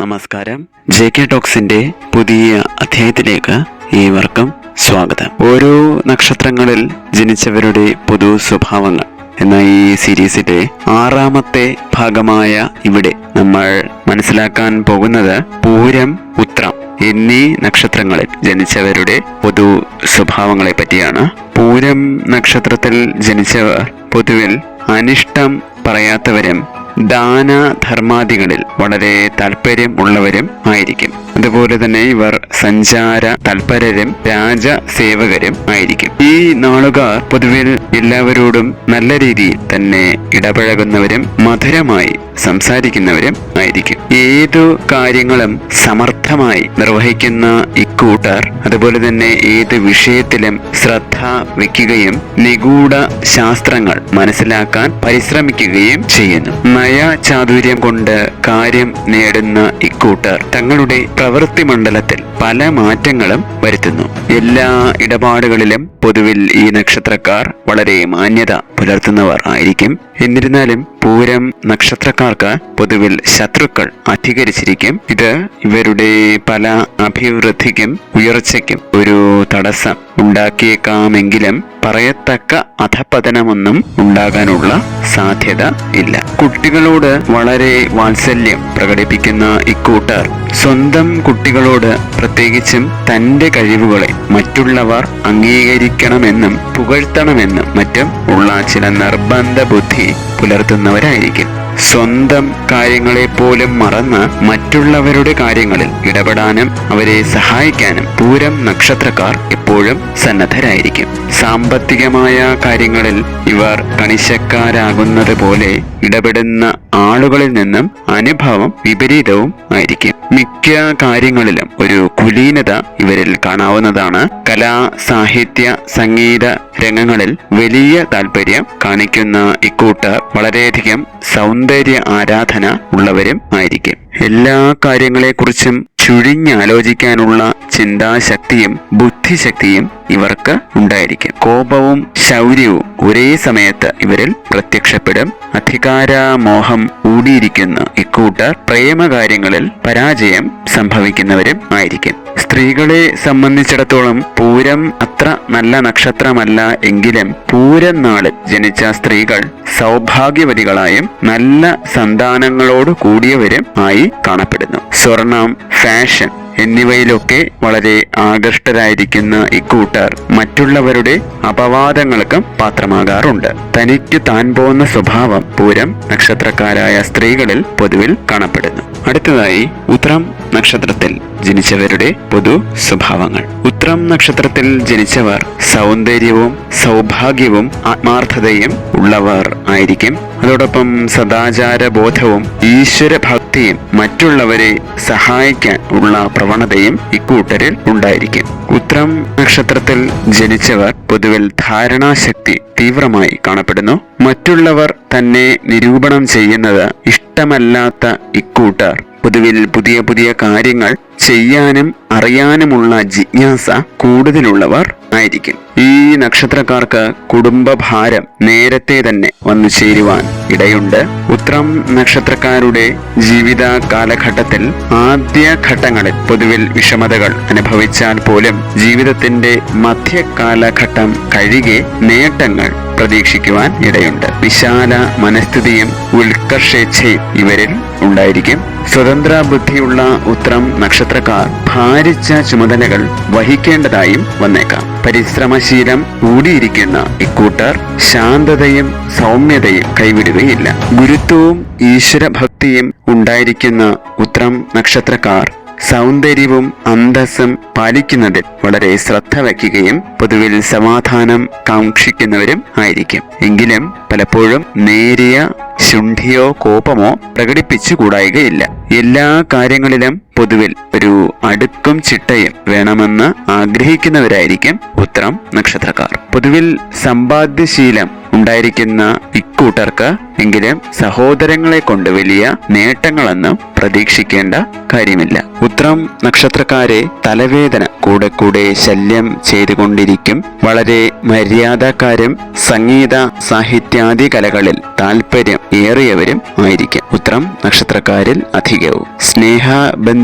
നമസ്കാരം. J K ടോക്സിന്റെ പുതിയ അധ്യായത്തിലേക്ക് ഏവർക്കും സ്വാഗതം. ഓരോ നക്ഷത്രങ്ങളിൽ ജനിച്ചവരുടെ പൊതു സ്വഭാവങ്ങൾ എന്ന ഈ സീരീസിന്റെ ആറാമത്തെ ഭാഗമായ ഇവിടെ നമ്മൾ മനസ്സിലാക്കാൻ പോകുന്നത് പൂരം ഉത്രം എന്നീ നക്ഷത്രങ്ങളിൽ ജനിച്ചവരുടെ പൊതു സ്വഭാവങ്ങളെ പറ്റിയാണ്. പൂരം നക്ഷത്രത്തിൽ ജനിച്ചവർ പൊതുവിൽ അനിഷ്ടം പറയാത്തവരും ദാനധർമാദികളിൽ വളരെ താല്പര്യം ഉള്ളവരും ആയിരിക്കും. അതുപോലെ തന്നെ ഇവർ സഞ്ചാര തൽപരരും രാജസേവകരും ആയിരിക്കും. ഈ നാളുകാർ പൊതുവിൽ എല്ലാവരോടും നല്ല രീതിയിൽ തന്നെ ഇടപഴകുന്നവരും മധുരമായി സംസാരിക്കുന്നവരും ആയിരിക്കും. ഏതു കാര്യങ്ങളും സമർത്ഥമായി നിർവഹിക്കുന്ന ഇക്കൂട്ടർ അതുപോലെ തന്നെ ഏത് വിഷയത്തിലും ശ്രദ്ധ വയ്ക്കുകയും നിഗൂഢ ശാസ്ത്രങ്ങൾ മനസ്സിലാക്കാൻ പരിശ്രമിക്കുകയും ചെയ്യുന്നു. നയ ചാതുര്യം കൊണ്ട് കാര്യം നേടുന്ന ഇക്കൂട്ടർ തങ്ങളുടെ പ്രവൃത്തി മണ്ഡലത്തിൽ പല മാറ്റങ്ങളും വരുത്തുന്നു. എല്ലാ ഇടപാടുകളിലും പൊതുവിൽ ഈ നക്ഷത്രക്കാർ വളരെ മാന്യത പുലർത്തുന്നവർ ആയിരിക്കും. എന്നിരുന്നാലും പൂരം നക്ഷത്രക്കാർക്ക് പൊതുവിൽ ശത്രുക്കൾ അധികരിച്ചിരിക്കും. ഇത് ഇവരുടെ പല അഭിവൃദ്ധിക്കും ഉയർച്ചയ്ക്കും ഒരു തടസ്സം ഉണ്ടാക്കിയേക്കാമെങ്കിലും പറയത്തക്ക അധപതനമൊന്നും ഉണ്ടാകാനുള്ള സാധ്യത ഇല്ല. കുട്ടികളോട് വളരെ വാത്സല്യം പ്രകടിപ്പിക്കുന്ന ഇക്കൂട്ടർ സ്വന്തം കുട്ടികളോട് പ്രത്യേകിച്ചും തന്റെ കഴിവുകളെ മറ്റുള്ളവർ അംഗീകരിക്കണമെന്നും പുകഴ്ത്തണമെന്നും മറ്റും ഉള്ള ചില നിർബന്ധ ബുദ്ധി പുലർത്തുന്നവരായിരിക്കും. സ്വന്തം കാര്യങ്ങളെ പോലും മറന്ന് മറ്റുള്ളവരുടെ കാര്യങ്ങളിൽ ഇടപെടാനും അവരെ സഹായിക്കാനും പൂരം നക്ഷത്രക്കാർ എപ്പോഴും സന്നദ്ധരായിരിക്കും. സാമ്പത്തികമായ കാര്യങ്ങളിൽ ഇവർ കണിശക്കാരാകുന്നത് പോലെ ഇടപെടുന്ന ആളുകളിൽ നിന്നും അനുഭവം വിപരീതവും ആയിരിക്കും. മിക്ക കാര്യങ്ങളിലും ഒരു കുലീനത ഇവരിൽ കാണാവുന്നതാണ്. കലാ സാഹിത്യ സംഗീത രംഗങ്ങളിൽ വലിയ താല്പര്യം കാണിക്കുന്ന ഇക്കൂട്ടർ വളരെയധികം സൗന്ദര്യ ആരാധന ഉള്ളവരും ആയിരിക്കും. എല്ലാ കാര്യങ്ങളെക്കുറിച്ചും ചുഴിഞ്ഞാലോചിക്കാനുള്ള ചിന്താശക്തിയും ബുദ്ധിശക്തിയും ഇവർക്ക് ഉണ്ടായിരിക്കും. കോപവും ശൗര്യവും ഒരേ സമയത്ത് ഇവരിൽ പ്രത്യക്ഷപ്പെടും. അധികാരമോഹം ഊടിയിരിക്കുന്ന. ഇക്കൂട്ടർ പ്രേമകാര്യങ്ങളിൽ പരാജയം സംഭവിക്കുന്നവരും ആയിരിക്കും. സ്ത്രീകളെ സംബന്ധിച്ചിടത്തോളം പൂരം അത്ര നല്ല നക്ഷത്രമല്ല എങ്കിലും പൂരം നാളിൽ ജനിച്ച സ്ത്രീകൾ സൗഭാഗ്യവതികളായും നല്ല സന്താനങ്ങളോട് കൂടിയവരും ആയി കാണപ്പെടുന്നു. സ്വർണം ഫാഷൻ എന്നിവയിലൊക്കെ വളരെ ആകൃഷ്ടരായിരിക്കുന്ന ഇക്കൂട്ടർ മറ്റുള്ളവരുടെ അപവാദങ്ങൾക്കും പാത്രമാകാറുണ്ട്. തനിക്ക് താൻ പോകുന്ന സ്വഭാവം പൂരം നക്ഷത്രക്കാരായ സ്ത്രീകളിൽ പൊതുവിൽ കാണപ്പെടുന്നു. അടുത്തതായി ഉത്രം നക്ഷത്രത്തിൽ ജനിച്ചവരുടെ പൊതു സ്വഭാവങ്ങൾ. ഉത്രം നക്ഷത്രത്തിൽ ജനിച്ചവർ സൗന്ദര്യവും സൗഭാഗ്യവും ആത്മാർത്ഥതയും ഉള്ളവർ ആയിരിക്കും അതോടൊപ്പം സദാചാര ബോധവും ഈശ്വര ഭക്തിയും മറ്റുള്ളവരെ സഹായിക്കാൻ ഉള്ള പ്രവണതയും ഇക്കൂട്ടരിൽ ഉണ്ടായിരിക്കും. ഉത്രം നക്ഷത്രത്തിൽ ജനിച്ചവർ പൊതുവിൽ ധാരണാശക്തി തീവ്രമായി കാണപ്പെടുന്നു. മറ്റുള്ളവർ തന്നെ നിരൂപണം ചെയ്യുന്നത് ഇഷ്ടമല്ലാത്ത ഇക്കൂട്ടർ പൊതുവിൽ പുതിയ പുതിയ കാര്യങ്ങൾ ചെയ്യാനും അറിയാനുമുള്ള ജിജ്ഞാസ കൂടുതലുള്ളവർ ആയിരിക്കും. ഈ നക്ഷത്രക്കാർക്ക് കുടുംബഭാരം നേരത്തെ തന്നെ വന്നു ചേരുവാൻ ഇടയുണ്ട്. ഉത്രം നക്ഷത്രക്കാരുടെ ജീവിത കാലഘട്ടത്തിൽ ആദ്യ ഘട്ടങ്ങളിൽ പൊതുവിൽ വിഷമതകൾ അനുഭവിച്ചാൽ പോലും ജീവിതത്തിന്റെ മധ്യകാലഘട്ടം കഴികെ നേട്ടങ്ങൾ പ്രതീക്ഷിക്കുവാൻ ഇടയുണ്ട്. വിശാല മനസ്ഥിതിയും ഉത്കർഷേച്ഛയും ഇവരിൽ ഉണ്ടായിരിക്കും. സ്വതന്ത്ര ബുദ്ധിയുള്ള ഉത്രം നക്ഷത്രക്കാർ ഭാരിച്ച ചുമതലകൾ വഹിക്കേണ്ടതായും വന്നേക്കാം. പരിശ്രമശീലം കൂടിയിരിക്കുന്ന ഇക്കൂട്ടർ ശാന്തതയും സൗമ്യതയും കൈവിടുകയില്ല. ഗുരുത്വവും ഈശ്വരഭക്തിയും ഉണ്ടായിരിക്കുന്ന ഉത്രം നക്ഷത്രക്കാർ സൗന്ദര്യവും അന്തസ്സും പാലിക്കുന്നതിൽ വളരെ ശ്രദ്ധ വയ്ക്കുകയും പൊതുവിൽ സമാധാനം കാക്ഷിക്കുന്നവരും ആയിരിക്കും. എങ്കിലും പലപ്പോഴും നേരിയ ശുണ്ഠിയോ കോപമോ പ്രകടിപ്പിച്ചുകൂടായികയില്ല. എല്ലാ കാര്യങ്ങളിലും പൊതുവിൽ ഒരു അടുക്കും ചിട്ടയും വേണമെന്ന് ആഗ്രഹിക്കുന്നവരായിരിക്കും ഉത്തരം നക്ഷത്രക്കാർ. പൊതുവിൽ സമ്പാദ്യശീലം ഉണ്ടായിരിക്കുന്ന ഇക്കൂട്ടർക്ക് എങ്കിലും സഹോദരങ്ങളെ കൊണ്ട് വലിയ നേട്ടങ്ങളൊന്നും പ്രതീക്ഷിക്കേണ്ട കാര്യമില്ല. ഉത്രം നക്ഷത്രക്കാരെ തലവേദന കൂടെ കൂടെ ശല്യം ചെയ്തുകൊണ്ടിരിക്കും. വളരെ മര്യാദക്കാരും സംഗീത സാഹിത്യാദി കലകളിൽ താല്പര്യം ഏറിയവരും ആയിരിക്കും. ഉത്രം നക്ഷത്രക്കാരിൽ അധികവും. സ്നേഹ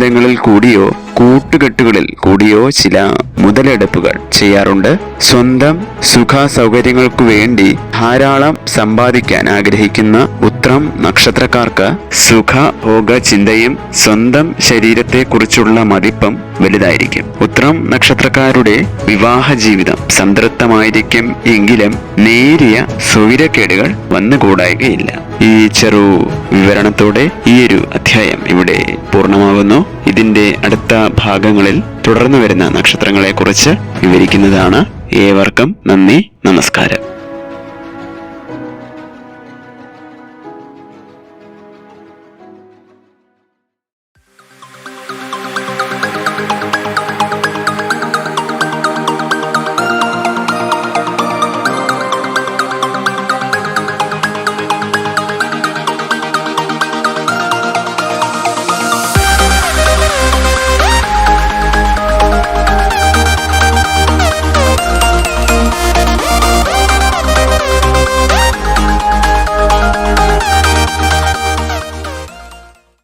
ബന്ധങ്ങളിൽ കൂടിയോ കൂട്ടുകെട്ടുകളിൽ കൂടിയോ ചില മുതലെടുപ്പുകൾ ചെയ്യാറുണ്ട്. സ്വന്തം സുഖ സൗകര്യങ്ങൾക്കു വേണ്ടി ധാരാളം സമ്പാദിക്കാൻ ആഗ്രഹിക്കുന്ന ഉത്രം നക്ഷത്രക്കാർക്ക് സുഖ ഭോഗ ചിന്തയും സ്വന്തം ശരീരത്തെക്കുറിച്ചുള്ള മതിപ്പും വലുതായിരിക്കും. ഉത്രം നക്ഷത്രക്കാരുടെ വിവാഹ ജീവിതം സംതൃപ്തമായിരിക്കും എങ്കിലും നേരിയ സ്വൈരക്കേടുകൾ വന്നുകൂടായികയില്ല. ഈ ചെറു വിവരണത്തോടെ ഈ ഒരു അധ്യായം ഇവിടെ പൂർണമാകുന്നു. ഇതിന്റെ അടുത്ത ഭാഗങ്ങളിൽ തുടർന്നു വരുന്ന നക്ഷത്രങ്ങളെ കുറിച്ച് വിവരിക്കുന്നതാണ്. ഏവർക്കും നന്ദി നമസ്കാരം.